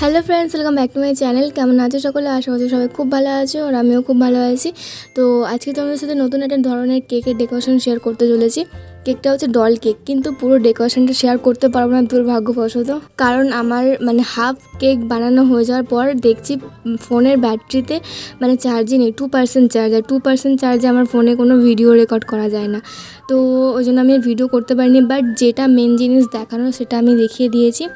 Hello friends welcome back to my channel কেমন আছো সকলে? আশা করছি সবাই খুব ভালো আছো আর আমিও খুব ভালো আছি। তো আজকে তোমাদের সাথে নতুন একটা ধরনের কেকের ডেকোরেশন শেয়ার করতে চলেছি। কেকটা হচ্ছে ডল কেক কিন্তু পুরো ডেকোরেশনটা শেয়ার করতে পারব না দুর্ভাগ্যবশত। কারণ আমার মানে হাফ কেক বানানো হয়ে যাওয়ার পর দেখছি ফোনের ব্যাটারিতে মানে চার্জই নেই টু পার্সেন্ট চার্জ আর টু পার্সেন্ট চার্জে আমার ফোনে কোনো ভিডিও রেকর্ড করা যায় না। তো ওই জন্য আমি ভিডিও করতে পারিনি বাট যেটা মেন জিনিস দেখানো সেটা আমি দেখিয়ে দিয়েছি।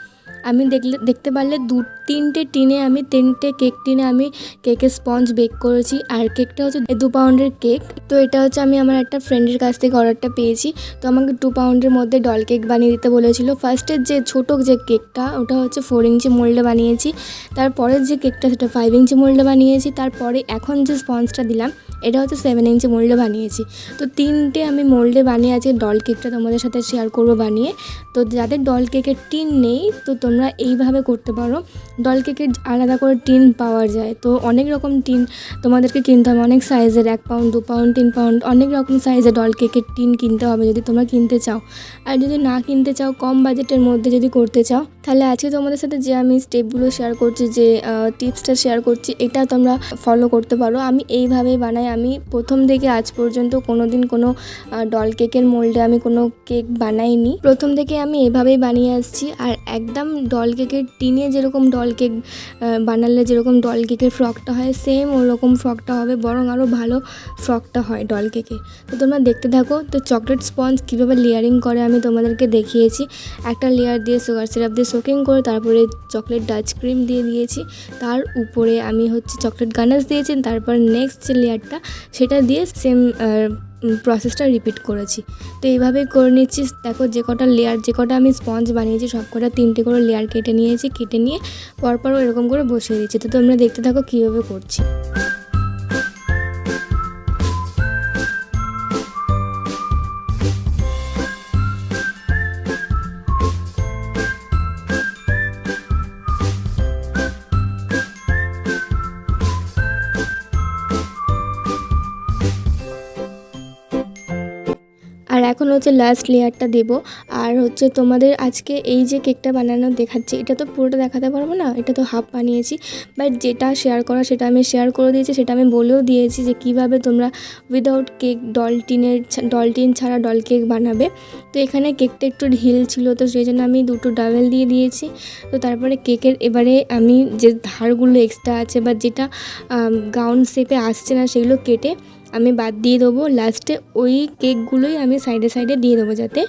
আমি দেখলে, দেখতে পারলে দু, তিনটে টিনে আমি, তিনটে কেক টিনে আমি কেকের স্পঞ্জ বেক করেছি। আর কেকটা হচ্ছে দু পাউন্ডের কেক। তো এটা হচ্ছে আমি আমার একটা ফ্রেন্ডের কাছ থেকে অর্ডারটা পেয়েছি। তো আমাকে টু পাউন্ডের মধ্যে ডল কেক বানিয়ে দিতে বলেছিল। ফার্স্টের যে ছোটো যে কেকটা, ওটা হচ্ছে ফোর ইঞ্চি মোল্ডে বানিয়েছি। তারপরের যে কেকটা, সেটা ফাইভ ইঞ্চি মোল্ডে বানিয়েছি। তারপরে এখন যে স্পঞ্জটা দিলাম, এটা হচ্ছে সেভেন ইঞ্চি মোল্ডে বানিয়েছি। তো তিনটে আমি মোল্ডে বানিয়ে আজকে ডল কেকটা তোমাদের সাথে শেয়ার করব বানিয়ে। তো যাদের ডল কেকের টিন নেই, তো তোমরা এইভাবে করতে পারো। ডল কেকের আলাদা করে টিন পাওয়া যায়। তো অনেক রকম টিন তোমাদেরকে কিনতে হবে। অনেক সাইজের এক পাউন্ড দু পাউন্ড তিন পাউন্ড অনেক রকম সাইজের ডল কেকের টিন কিনতে হবে যদি তোমরা কিনতে চাও। আর যদি না কিনতে চাও, কম বাজেটের মধ্যে যদি করতে চাও, তাহলে আজকে তোমাদের সাথে যে আমি স্টেপগুলো শেয়ার করছি, যে টিপসটা শেয়ার করছি, এটা তোমরা ফলো করতে পারো। আমি এইভাবেই বানাই। আমি প্রথম থেকে আজ পর্যন্ত কোনো দিন কোনো ডল কেকের মোল্ডে আমি কোনো কেক বানাইনি। প্রথম থেকে আমি এভাবেই বানিয়ে আসছি। আর একদম ডল কেকের টিনে যেরকম ডল কেক বানালে যেরকম ডল কেকের ফ্রকটা হয় সেম ওরকম ফ্রকটা হবে, বরং আরও ভালো ফ্রকটা হয় ডল কেকে তো তোমরা দেখতে থাকো, তো চকলেট স্পঞ্জ কীভাবে লেয়ারিং করে আমি তোমাদেরকে দেখিয়েছি। একটা লেয়ার দিয়ে সুগার সিরাপ দিয়ে সোকিং করে তারপরে চকলেট ডাচ ক্রিম দিয়ে দিয়েছি। তার উপরে আমি হচ্ছে চকলেট গানাস দিয়েছি, তারপর নেক্সট যে লেয়ারটা সেটা দিয়ে সেম প্রসেসটা রিপিট করেছি। তো এইভাবেই করে নিচ্ছি। দেখো যে কটা লেয়ার যে কটা আমি স্পঞ্জ বানিয়েছি, সব কটা তিনটে করে লেয়ার কেটে নিয়েছি, কেটে নিয়ে পরপর এরকম করে বসিয়ে দিচ্ছি। তো তোমরা দেখতে থাকো কীভাবে করছি। এখন হচ্ছে লাস্ট লেয়ারটা দেবো। আর হচ্ছে তোমাদের আজকে এই যে কেকটা বানানো দেখাচ্ছি, এটা তো পুরোটা দেখাতে পারব না, এটা তো হাফ বানিয়েছি। বাট যেটা শেয়ার করা সেটা আমি শেয়ার করে দিয়েছি, সেটা আমি বলেও দিয়েছি যে কীভাবে তোমরা উইদাউট কেক ডল টিনের ডল টিন ছাড়া ডল কেক বানাবে। তো এখানে কেকটা একটু ঢিল ছিল, তো সেই জন্য আমি দুটো ডাবেল দিয়ে দিয়েছি। তো তারপরে কেকের এবারে আমি যে ধারগুলো এক্সট্রা আছে বা যেটা গাউন শেপে আসছে না, সেগুলো কেটে আমি বাদ দিয়ে দেবো। লাস্টে ওই কেকগুলোই আমি সাইডে সাইডে দিয়ে দেবো যাতে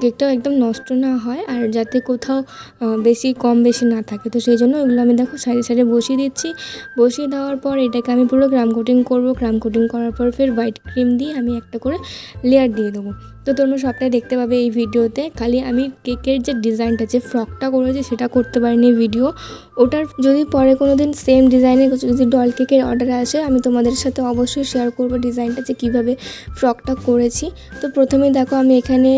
কেকটাও একদম নষ্ট না হয় আর যাতে কোথাও বেশি কম বেশি না থাকে। তো সেই জন্য ওইগুলো আমি দেখো সাইডে সাইডে বসিয়ে দিচ্ছি। বসিয়ে দেওয়ার পর এটাকে আমি পুরো ক্রাম কোটিং করব। ক্রাম কোটিং করার পর ফের হোয়াইট ক্রিম দিয়ে আমি একটা করে লেয়ার দিয়ে দেবো। তো তোমরা সবটাই দেখতে পাবে এই ভিডিওতে। খালি আমি কেকের যে ডিজাইনটা, যে ফ্রকটা করেছি সেটা করতে পারিনি ভিডিও। ওটার যদি পরে কোনো দিন সেম ডিজাইনের যদি ডল কেকের অর্ডার আসে, আমি তোমাদের সাথে অবশ্যই শেয়ার করব ডিজাইনটা, যে কীভাবে ফ্রকটা করেছি। তো প্রথমে দেখো আমি এখানে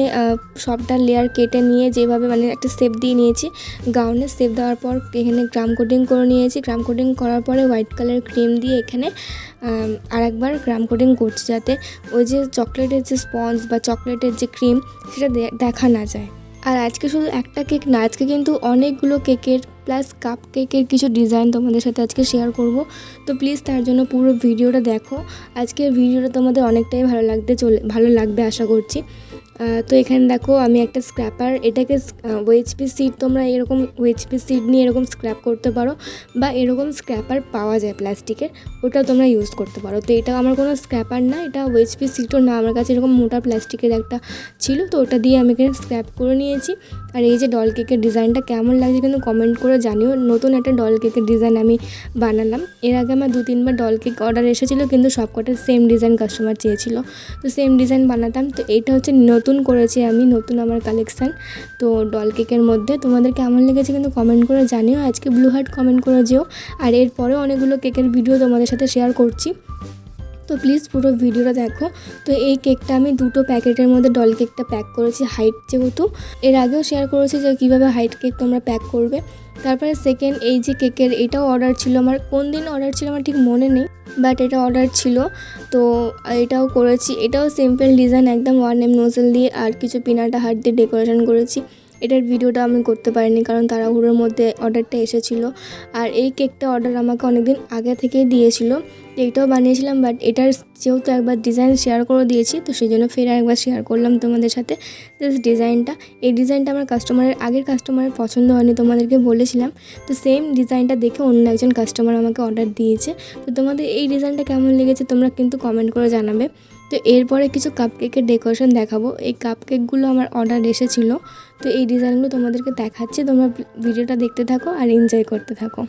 সবটা লেয়ার কেটে নিয়ে যেভাবে মানে একটা সেপ দিয়ে নিয়েছি। গাউনের সেপ দেওয়ার পর এখানে গ্রাম কোটিং করে নিয়েছি। গ্রাম কোটিং করার পরে হোয়াইট কালার ক্রিম দিয়ে এখানে আর একবার গ্রাম কোডিং করছি যাতে ওই যে চকলেটের যে স্পঞ্জ বা চকলেটের যে ক্রিম, সেটা দেখা না যায়। আর আজকে শুধু একটা কেক না, আজকে কিন্তু অনেকগুলো কেকের, প্লাস কাপ কেকের কিছু ডিজাইন তোমাদের সাথে আজকে শেয়ার করব। তো প্লিজ তার জন্য পুরো ভিডিওটা দেখো। আজকের ভিডিওটা তোমাদের অনেকটাই ভালো লাগতে চলে ভালো লাগবে আশা করছি। তো এখানে দেখো আমি একটা স্ক্র্যাপার এটাকে ওয়েচপি সিট তোমরা এরকম ওয়েচপি সিট নিয়ে এরকম স্ক্র্যাপ করতে পারো বা এরকম স্ক্র্যাপার পাওয়া যায় প্লাস্টিকের ওটা তোমরা ইউজ করতে পারো। তো এটা আমার কোনো স্ক্র্যাপার না, এটা ওয়েচপি সিটও না, আমার কাছে এরকম মোটা প্লাস্টিকের একটা ছিল, তো ওটা দিয়ে আমি এখানে স্ক্র্যাপ করে নিয়েছি। আর এই যে ডল কেকের ডিজাইনটা কেমন লাগছে কিন্তু কমেন্ট করে জানিও, নতুন একটা ডল কেকের ডিজাইন আমি বানালাম। এর আগে আমার দু তিনবার ডল কেক অর্ডার এসেছিল, কিন্তু সবকটা সেম ডিজাইন কাস্টমার চেয়েছিলো। তো সেম ডিজাইন বানাতাম, তো এইটা হচ্ছে নতুন করেছি আমি, নতুন আমার কালেকশান তো ডল কেকের মধ্যে তোমাদের কেমন লেগেছে কিন্তু কমেন্ট করে জানিও। আজকে ব্লু হার্ট কমেন্ট করে যেও। আর এরপরেও অনেকগুলো কেকের ভিডিও তোমাদের সাথে শেয়ার করছি। তো প্লিজ পুরো ভিডিওটা দেখো। তো এই কেকটা আমি দুটো প্যাকেটের মধ্যে ডল কেকটা প্যাক করেছি হাইট যেহেতু। এর আগেও শেয়ার করেছি যে কীভাবে হাইট কেক তোমরা প্যাক করবে। তারপরে সেকেন্ড এই যে কেকের এটাও অর্ডার ছিল আমার। কোন দিন অর্ডার ছিল আমার ঠিক মনে নেই। বাট এটা অর্ডার ছিল। তো এটাও করেছি। এটাও সিম্পল ডিজাইন একদম ওয়ান এম নোজেল দিয়ে আর কিছু পিনাটা হাট দিয়ে ডেকোরেশন করেছি। এটার ভিডিওটা আমি করতে পারিনি কারণ তাড়াহুড়োর মধ্যে অর্ডারটা এসেছিল। আর এই কেকটা অর্ডার আমাকে অনেকদিন আগে থেকেই দিয়েছিল। এইটাও বানিয়েছিলাম বাট এটার যেহেতু একবার ডিজাইন শেয়ার করে দিয়েছি, তো সেই জন্য ফের একবার শেয়ার করলাম তোমাদের সাথে জাস্ট ডিজাইনটা এই ডিজাইনটা আমার কাস্টমারের আগের কাস্টমারের পছন্দ হয়নি, তোমাদেরকে বলেছিলাম। তো সেম ডিজাইনটা দেখে অন্য একজন কাস্টমার আমাকে অর্ডার দিয়েছে। তো তোমাদের এই ডিজাইনটা কেমন লেগেছে তোমরা কিন্তু কমেন্ট করে জানাবে। তো এরপরে কিছু কাপকেকের ডেকোরেশন দেখাবো। এই কাপ কেকগুলো আমার অর্ডার এসেছিল। তো এই ডিজাইনগুলো তোমাদেরকে দেখাচ্ছি। তোমরা ভিডিওটা দেখতে থাকো আর এনজয় করতে থাকো।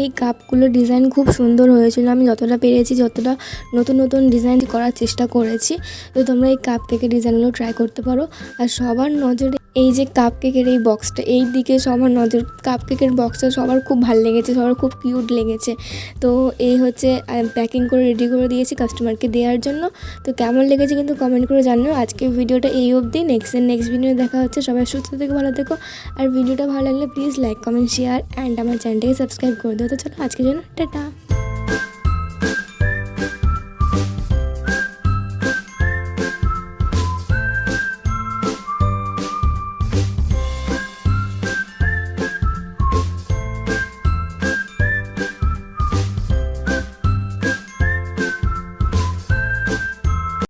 এই কাপগুলোর ডিজাইন খুব সুন্দর হয়েছিল। আমি যতটা পেরেছি, যতটা নতুন নতুন ডিজাইন করার চেষ্টা করেছি। তো তোমরা এই কাপ কেকের ডিজাইনগুলো ট্রাই করতে পারো। আর সবার নজরে এই যে কাপ কেকের এই বক্সটা এই দিকে সবার নজর কাপ কেকের বক্সটা সবার খুব ভালো লেগেছে, সবার খুব কিউট লেগেছে। তো এই হচ্ছে প্যাকিং করে রেডি করে দিয়েছি কাস্টমারকে দেওয়ার জন্য। তো কেমন লেগেছে কিন্তু কমেন্ট করে জানিও। আজকে ভিডিওটা এই অবধি। নেক্সট নেক্সট ভিডিও দেখা হচ্ছে। সবাই সুস্থ থেকে, ভালো থেকো। আর ভিডিওটা ভালো লাগলে please like comment share and আমার চ্যানেলটাকে সাবস্ক্রাইব করে দিও তো চলো আজকে জন্য টাটা।